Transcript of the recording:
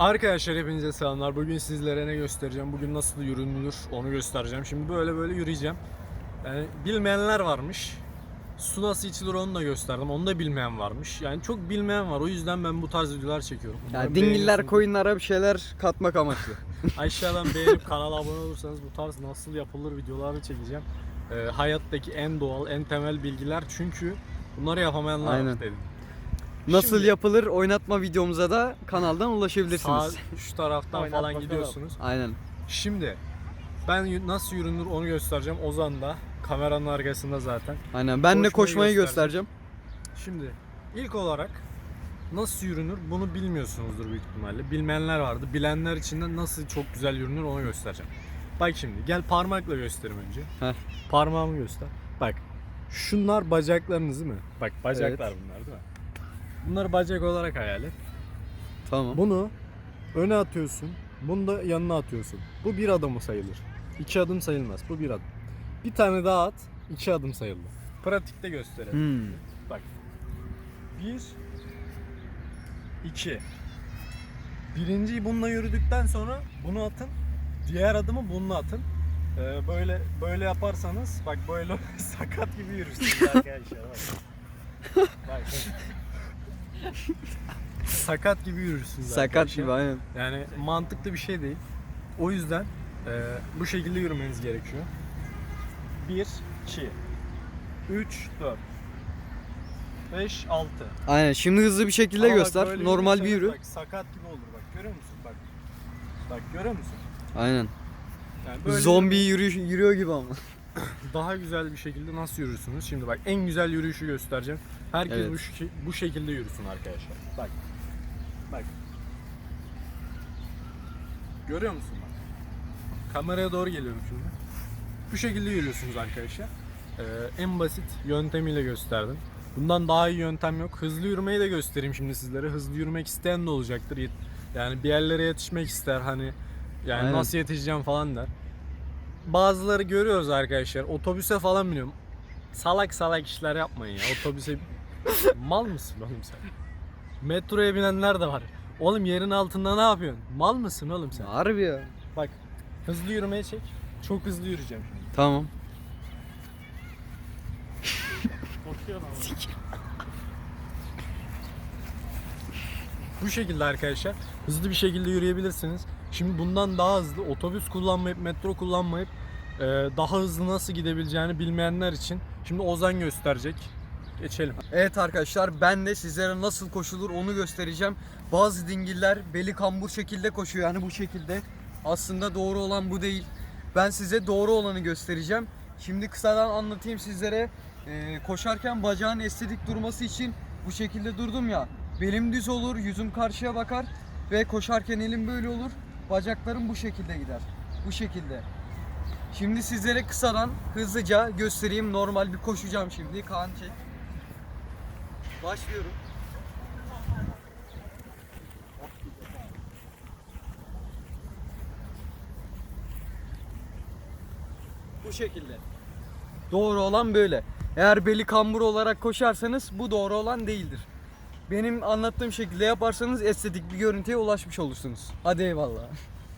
Arkadaşlar hepinize selamlar. Bugün sizlere ne göstereceğim? Bugün nasıl yürünülür onu göstereceğim. Şimdi böyle böyle yürüyeceğim. Yani bilmeyenler varmış. Su nasıl içilir onu da gösterdim. Onu da bilmeyen varmış. Yani çok bilmeyen var. O yüzden ben bu tarz videolar çekiyorum. Ya Umarım dingiller koyunlara bir şeyler katmak amaçlı. Aşağıdan beğenip kanala abone olursanız bu tarz nasıl yapılır videoları çekeceğim. Ee, hayattaki en doğal, en temel bilgiler çünkü bunları yapamayanlar Aynen. dedim. Nasıl Şimdi- yapılır oynatma videomuza da kanaldan Sağ ulaşabilirsiniz. şu taraftan Oynat falan bakalım. gidiyorsunuz. Aynen. Şimdi ben y- nasıl yürünür onu göstereceğim. Ozan da kameranın arkasında zaten. Aynen. Ben de Koşmayı koşmayı göstereceğim. göstereceğim. Şimdi ilk olarak nasıl yürünür bunu bilmiyorsunuzdur büyük ihtimalle. Bilmeyenler vardı. Bilenler için de nasıl çok güzel yürünür onu göstereceğim. Bak şimdi gel parmakla göstereyim önce. Heh. Parmağımı göster. Bak şunlar bacaklarınız değil mi? Bak bacaklar bunlar değil mi? Bunları bacak olarak hayal et. Tamam. Bunu öne atıyorsun. Bunu da yanına atıyorsun. Bu bir adım sayılır. İki adım sayılmaz. Bu bir adım. Bir tane daha at. iki adım sayılır. Pratikte gösterelim. Hmm. Bak. Bir. iki. Birinciyi bununla yürüdükten sonra bunu atın. Diğer adımı bununla atın. Ee, böyle böyle yaparsanız bak böyle sakat gibi yürürsünüz arkadaşlar. Bak. bak. Sakat gibi yürürsünüz Sakat arkadaşlar. gibi aynen. Yani mantıklı bir şey değil. O yüzden e, bu şekilde yürümeniz gerekiyor. 1, 2, 3, 4, 5, 6. Aynen. Şimdi hızlı bir şekilde göster. Normal bir yürü. Bak sakat gibi olur bak görüyor musun? Bak. Bak görüyor musun? Aynen. Yani böyle Zombi yürü- yürüyüş, yürüyor gibi ama. daha güzel bir şekilde nasıl yürürsünüz? Şimdi bak en güzel yürüyüşü göstereceğim. Herkes Evet. bu, şi- bu şekilde yürüsün arkadaşlar. Bak. Bak. Görüyor musun bak? Kameraya doğru geliyorum şimdi. Bu şekilde yürüyorsunuz arkadaşlar. Ee, en basit yöntemiyle gösterdim. Bundan daha iyi yöntem yok. Hızlı yürümeyi de göstereyim şimdi sizlere. Hızlı yürümek isteyen de olacaktır. Yani bir yerlere yetişmek ister hani yani Aynen. nasıl yetişeceğim falan der. Bazıları görüyoruz arkadaşlar. Otobüse falan biniyorum. Salak salak işler yapmayın ya. Otobüse mal mısın oğlum sen? Metroya binenler de var. Oğlum yerin altında ne yapıyorsun? Mal mısın oğlum sen? Harbi ya. Bak hızlı yürümeye çek. Çok hızlı yürüyeceğim. Tamam. Bu şekilde arkadaşlar hızlı bir şekilde yürüyebilirsiniz. Şimdi bundan daha hızlı otobüs kullanmayıp metro kullanmayıp e, daha hızlı nasıl gidebileceğini bilmeyenler için şimdi Ozan gösterecek. Geçelim. Evet arkadaşlar ben de sizlere nasıl koşulur onu göstereceğim. Bazı dingiller beli kambur şekilde koşuyor yani bu şekilde. Aslında doğru olan bu değil. Ben size doğru olanı göstereceğim. Şimdi kısadan anlatayım sizlere. Ee, koşarken bacağın estetik durması için bu şekilde durdum ya. Belim düz olur, yüzüm karşıya bakar ve koşarken elim böyle olur. Bacaklarım bu şekilde gider. Bu şekilde. Şimdi sizlere kısadan hızlıca göstereyim. Normal bir koşacağım şimdi. Kaan çek. Başlıyorum. Bu şekilde. Doğru olan böyle. Eğer beli kambur olarak koşarsanız bu doğru olan değildir. Benim anlattığım şekilde yaparsanız estetik bir görüntüye ulaşmış olursunuz. Hadi eyvallah.